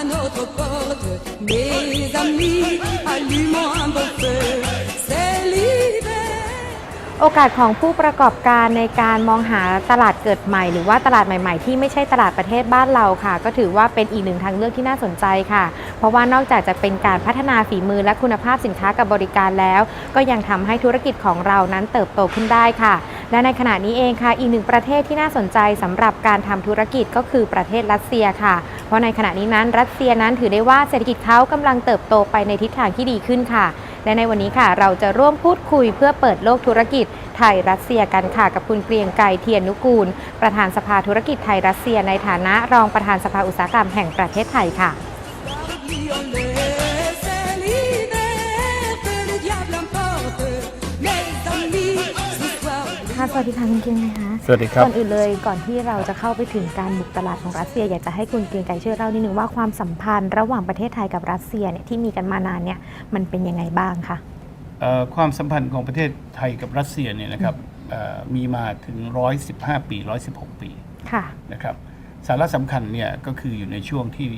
à notre porte. Mes amis, allumons un beau feu. C'est l'hiver. โอกาสของผู้ประกอบการในการมองหาตลาดเกิดใหม่ หรือว่าตลาดใหม่ๆ ที่ไม่ใช่ตลาดประเทศบ้านเราค่ะ ก็ถือว่าเป็นอีกหนึ่งทางเลือกที่น่าสนใจค่ะ เพราะว่านอกจากจะเป็นการพัฒนาฝีมือและคุณภาพสินค้ากับบริการแล้ว ก็ยังทำให้ธุรกิจของเรานั้นเติบโตขึ้นได้ค่ะ และในขณะนี้เองค่ะ อีกหนึ่งประเทศที่น่าสนใจสำหรับการทำธุรกิจก็คือประเทศรัสเซียค่ะ เพราะในขณะนี้นั้นรัสเซียนั้นถือได้ว่าเศรษฐกิจเขากำลังเติบโตไปในทิศทางที่ดีขึ้นค่ะ และในวันนี้ค่ะ เราจะร่วมพูดคุยเพื่อเปิดโลกธุรกิจไทยรัสเซียกันค่ะกับคุณเกรียงไกรเทียนนุกูล ประธานสภาธุรกิจไทยรัสเซียในฐานะรองประธานสภาอุตสาหกรรมแห่งประเทศไทยค่ะ สวัสดีค่ะคุณเกรียงไกรคะสวัสดีครับ ก่อนอื่นเลยก่อนที่เราจะเข้าไปถึงการบุกตลาดของรัสเซีย อยากจะให้คุณเกรียงไกรช่วยเล่านิดนึงว่าความสัมพันธ์ระหว่างประเทศไทยกับรัสเซียเนี่ยที่มีกันมานานเนี่ยมันเป็นยังไงบ้างคะ เอ่อความสัมพันธ์ของประเทศไทยกับรัสเซียเนี่ยนะครับเอ่อมีมาถึง 115 ปี 116 ปีค่ะ นะครับสาระสำคัญเนี่ยก็คืออยู่ในช่วงที่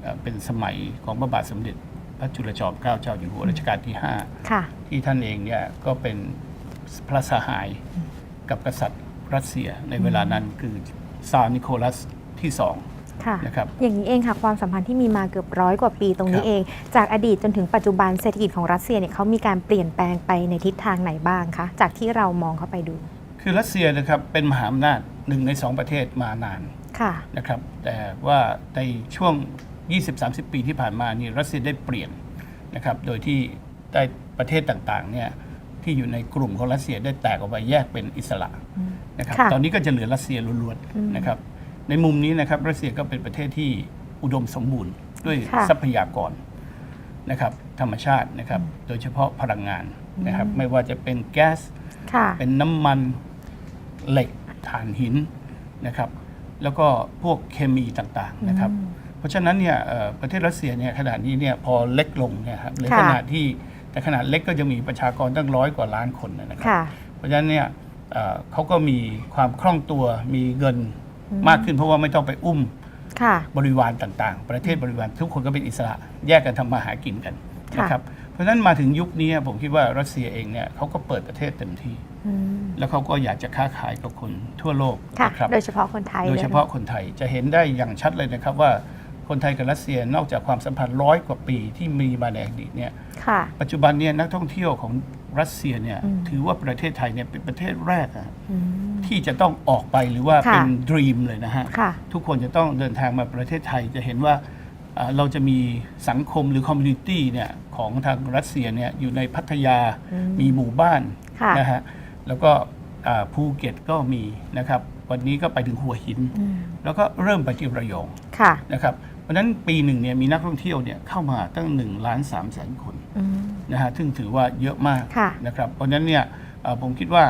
เอ่อเป็นสมัยของพระบาทสมเด็จ พระจุลจอมเกล้าเจ้าอยู่หัวรัชกาลที่ ค่ะ 5 ที่ท่านเองเนี่ยก็เป็นพระสหาย กับกษัตริย์รัสเซียในเวลานั้นคือซาร์นิโคลัสที่สองค่ะนะครับอย่างนี้เองค่ะความสัมพันธ์ที่มีมาเกือบร้อยกว่าปีตรงนี้ครับเอง จากอดีตจนถึงปัจจุบันเศรษฐกิจของรัสเซียเนี่ยเขามีการเปลี่ยนแปลงไปในทิศทางไหนบ้างคะจากที่เรามองเข้าไปดู คือรัสเซียนะครับเป็นมหาอำนาจหนึ่งในสองประเทศมานานค่ะนะครับ แต่ว่าในช่วง 20-30 ปีที่ผ่านมานี่รัสเซียได้เปลี่ยนนะครับโดยที่ได้ประเทศต่างๆเนี่ย ที่อยู่ในกลุ่มของรัสเซียได้แตกออกไปแยกเป็นอิสระนะครับ ค่ะตอนนี้ก็จะเหลือรัสเซียล้วนอืมๆนะครับ ในมุมนี้นะครับรัสเซียก็เป็นประเทศที่อุดมสมบูรณ์ด้วยค่ะ ทรัพยากรนะครับ ธรรมชาตินะครับ โดยเฉพาะพลังงานนะครับ ไม่ว่าจะเป็นแก๊ส ค่ะ เป็นน้ำมันเหล็กถ่านหินนะครับ แล้วก็พวกเคมีต่างๆนะครับ เพราะฉะนั้นเนี่ยเอ่อประเทศรัสเซียเนี่ยขนาดนี้เนี่ยพอเล็กลงเนี่ยครับในค่ะขณะที่ แต่ขนาดเล็กก็จะมีประชากรตั้งร้อยกว่าล้านคนนะครัค่ะ เพราะฉะนั้นเนี่ยเอ่อเขาก็มีความคล่องตัวมีเงินมากขึ้นเพราะว่าไม่ต้องไปอุ้มค่ะ บริวารต่างๆ ประเทศบริวารทุกคนก็เป็นอิสระแยกกันทำมาหากินกันค่ะ นะครับเพราะฉะนั้นมาถึงยุคนี้ผมคิดว่ารัสเซียเองเนี่ยเขาก็เปิดประเทศเต็มที่ อืมแล้วเขาก็อยากจะค้าขายกับคนทั่วโลกค่ะ นะครับ โดยเฉพาะคนไทยโดยเฉพาะคนไทยจะเห็นได้อย่างชัดเลยนะครับว่า คนไทยกับรัสเซียนอกจากความสัมพันธ์ร้อยกว่าปีที่มีมาในอดีตเนี่ยค่ะ ปัจจุบันเนี่ยนักท่องเที่ยวของรัสเซียเนี่ยอืมถือว่าประเทศไทยเนี่ยเป็นประเทศแรกอะอืมที่จะต้องออกไปหรือว่าค่ะเป็นดรีมเลยนะฮะ ค่ะ ทุกคนจะต้องเดินทางมาประเทศไทยจะเห็นว่าอ่าเราจะมีสังคมหรือคอมมูนิตี้เนี่ยของทางรัสเซียเนี่ยอยู่ในพัทยาอืมมีหมู่บ้านค่ะนะฮะแล้วก็อ่าภูเก็ตก็มีนะครับ วันนี้ก็ไปถึงหัวหินอืมแล้วก็เริ่มไปที่ระยอง ค่ะ นะครับ เพราะฉะนั้นปีหนึ่งเนี่ยมีนักท่องเที่ยวเนี่ยเข้ามาตั้ง1ล้าน3แสนคนอืมนะฮะซึ่งถือว่าเยอะมากค่ะนะครับ เพราะฉะนั้นเนี่ยเอ่อผมคิดว่า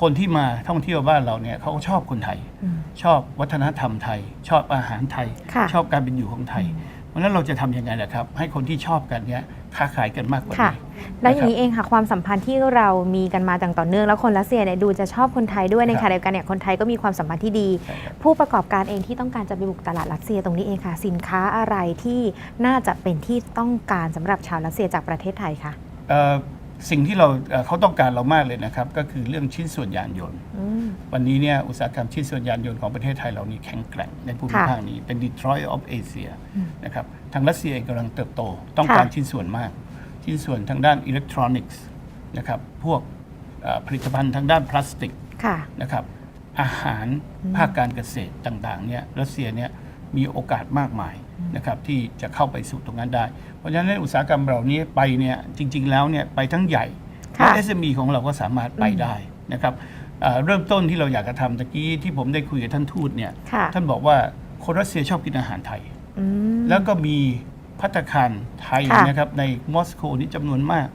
คนที่มาท่องเที่ยวบ้านเราเนี่ยเขาชอบคนไทยอืมชอบวัฒนธรรมไทย ชอบอาหารไทยค่ะชอบการเป็นอยู่ของไทย เพราะฉะนั้นเราจะทำยังไงล่ะครับ ให้คนที่ชอบกันเนี่ยค้าขายกันมากกว่าค่ะ นี้ แล้วอย่างนี้เองค่ะความสัมพันธ์ที่เรามีกันมาอย่างต่อเนื่องแล้วคนรัสเซียเนี่ยดูจะชอบคนไทยด้วยในครับขณะเดียวกันเนี่ยคนไทยก็มีความสัมพันธ์ที่ดี ใช่ครับ ผู้ประกอบการเองที่ต้องการจะไปบุกตลาดรัสเซียตรงนี้เองค่ะ สินค้าอะไรที่น่าจะเป็นที่ต้องการสำหรับชาวรัสเซียจากประเทศไทยคะ เอ่อ สิ่งที่เราเอ่อเขาต้องการเรามากเลยนะครับ ก็คือเรื่องชิ้นส่วนยานยนต์ อืม วันนี้เนี่ยอุตสาหกรรมชิ้นส่วนยานยนต์ของประเทศไทยเรานี่แข็งแกร่งในภูมิค่ะภาคนี้เป็น Detroit of Asia อืมนะครับทางรัสเซียเองกำลังเติบโต ต้องค่ะการชิ้นส่วนมาก ชิ้นส่วนทางด้านอิเล็กทรอนิกส์นะครับพวกเอ่อผลิตภัณฑ์ทางด้านพลาสติก ค่ะ นะครับอาหารภาคการเกษตรต่างๆเนี่ยรัสเซียเนี่ยมีโอกาสมากมาย นะครับที่จะเข้าไปสู่ตรงนั้นได้ เพราะฉะนั้นอุตสาหกรรมเรานี้ไปเนี่ยจริง ๆ แล้วเนี่ยไปทั้งใหญ่ค่ะและ SME ของเราก็สามารถไปได้นะครับเอ่อเริ่มต้นที่เราอยากจะทำตะกี้ที่ผมได้คุยกับท่านทูตเนี่ยค่ะท่านบอกว่าคนรัสเซียชอบกินอาหารไทยอืมแล้วก็มีพัตตาคารไทยค่ะนะครับในมอสโกนี่จำนวนมาก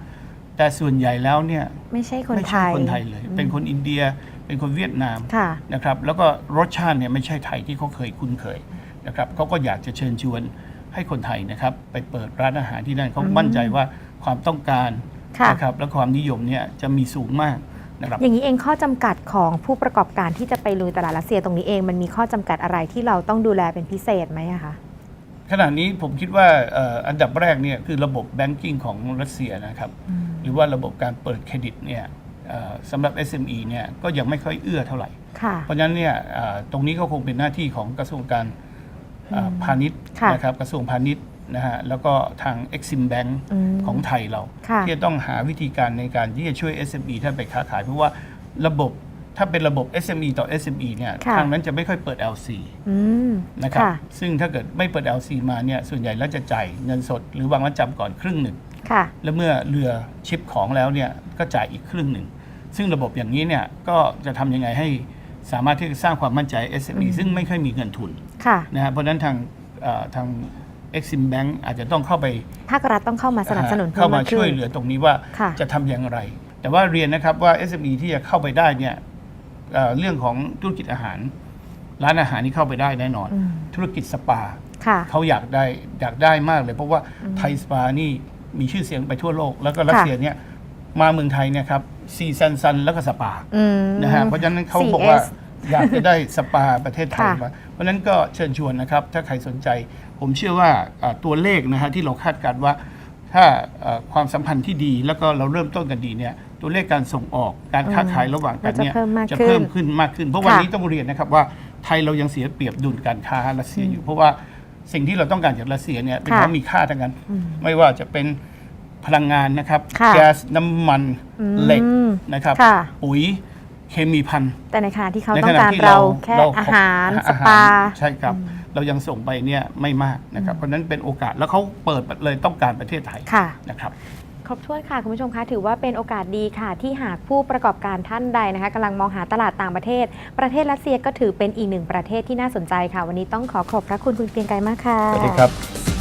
แต่ส่วนใหญ่แล้วเนี่ยไม่ใช่คนไม่ไทใช่ยคนไทยเลย เป็นคนอินเดียเป็นคนเวียดนามค่ะนะครับแล้วก็รสชาติเนี่ยไม่ใช่ไทยที่เขาเคยคุ้นเคย นะครับเขาก็อยากจะเชิญชวนให้คนไทยนะครับไปเปิดร้านอาหารที่นั่นเขามั่นใจว่าความต้องการค่ะ นะครับและความนิยมเนี่ยจะมีสูงมากนะครับ อย่างนี้เองข้อจำกัดของผู้ประกอบการที่จะไปลุยตลาดรัสเซียตรงนี้เองมันมีข้อจำกัดอะไรที่เราต้องดูแลเป็นพิเศษไหมอะคะ ขณะนี้ผมคิดว่าเอ่ออันดับแรกเนี่ยคือระบบแบงกิ้งของรัสเซียนะครับ หรือว่าระบบการเปิดเครดิตเนี่ยเอ่อสำหรับ SME เนี่ยก็ยังไม่ค่อยเอื้อเท่าไหร่ ค่ะ เพราะฉะนั้นเนี่ยเอ่อตรงนี้ก็คงเป็นหน้าที่ของกระทรวงการเอ่อ พาณิชย์ค่ะนะครับกระทรวงพาณิชย์นะฮะแล้วก็ทาง Exim Bank อืมของไทยเราค่ะที่จะต้องหาวิธีการในการที่จะช่วย SME ถ้าไปค้าขาย เพราะว่าระบบถ้าเป็นระบบ SME ต่อ SME เนี่ยค่ะทางนั้นจะไม่ค่อยเปิด LC อืมนะครับค่ะซึ่งถ้าเกิดไม่เปิด LC มาเนี่ยส่วนใหญ่แล้วจะจ่ายเงินสด หรือวางมัดจำก่อนครึ่งหนึ่งค่ะแล้วเมื่อเรือชิปของแล้วเนี่ยก็จ่ายอีกครึ่งหนึ่ง ซึ่งระบบอย่างนี้เนี่ยก็จะทำยังไงให้สามารถที่จะสร้างความมั่นใจ SME ซึ่งไม่ค่อยมีเงินทุน ค่ะนะฮะเพราะฉะนั้นทางเอ่อทาง Exim Bank อาจจะต้องเข้าไปภาครัฐต้องเข้ามาสนับสนุนเข้ามาพิ่ช่วยขึ้นเหลือตรงนี้ว่าค่ะ จะทำอย่างไร แต่ว่าเรียนนะครับว่า SME ที่จะเข้าไปได้เนี่ยเอ่อเรื่องของธุรกิจอาหาร ร้านอาหารนี่เข้าไปได้แน่นอน อืมธุรกิจสปา ค่ะ เขาอยากได้อยากได้มากเลย เพราะว่าไทยสปานี่มีชื่อเสียงไปทั่วโลก แล้วก็รัสเซียเนี่ยมาเมืองไทยเนี่ยครับซีซันซันแล้วก็สปาอืม นะฮะเพราะฉะนั้นเขาบอกว่า CS อยากจะได้สปาประเทศไทยค่ะ มาเพราะฉะนั้นก็เชิญชวนนะครับ ถ้าใครสนใจ ผมเชื่อว่าอ่าตัวเลขนะฮะที่เราคาดการณ์ว่า ถ้าเอ่อความสัมพันธ์ที่ดีแล้วก็เราเริ่มต้นกันดีเนี่ยตัวเลขการส่งออกการค้าขายระหว่างกันเนี่ยก็จะเพิ่มมากจะขึ้นเพิ่มขึ้นมากขึ้น เพราะวันค่ะ นี้ต้องเรียนนะครับว่าไทยเรายังเสียเปรียบดุลการค้ารัสเซียอยู่ เพราะว่าสิ่งที่เราต้องการจากรัสเซียเนี่ยเป็นค่ะของมีค่าทั้งนั้น ไม่ว่าจะเป็นพลังงานนะครับค่ะแก๊สน้ำมันอืมเหล็กนะครับ ค่ะปุ๋ย เคมีพันแต่ในขณะที่เขาในต้ของณะการที่เราเราแค่เราอาหารสอาหารปาใช่ครับ เรายังส่งไปเนี่ยไม่มากนะครับเพราะฉะนั้นเป็นโอกาสแล้วเขาเปิดเลยต้องการประเทศไทยค่ะนะครับครบถ้วนค่ะ คุณผู้ชมคะถือว่าเป็นโอกาสดีค่ะ ที่หากผู้ประกอบการท่านใดนะคะกำลังมองหาตลาดต่างประเทศ ประเทศรัสเซียก็ถือเป็นอีกหนึ่งประเทศที่น่าสนใจค่ะ วันนี้ต้องขอขอบพระคุณคุณเกรียงไกรมากค่ะสวัสดีครับ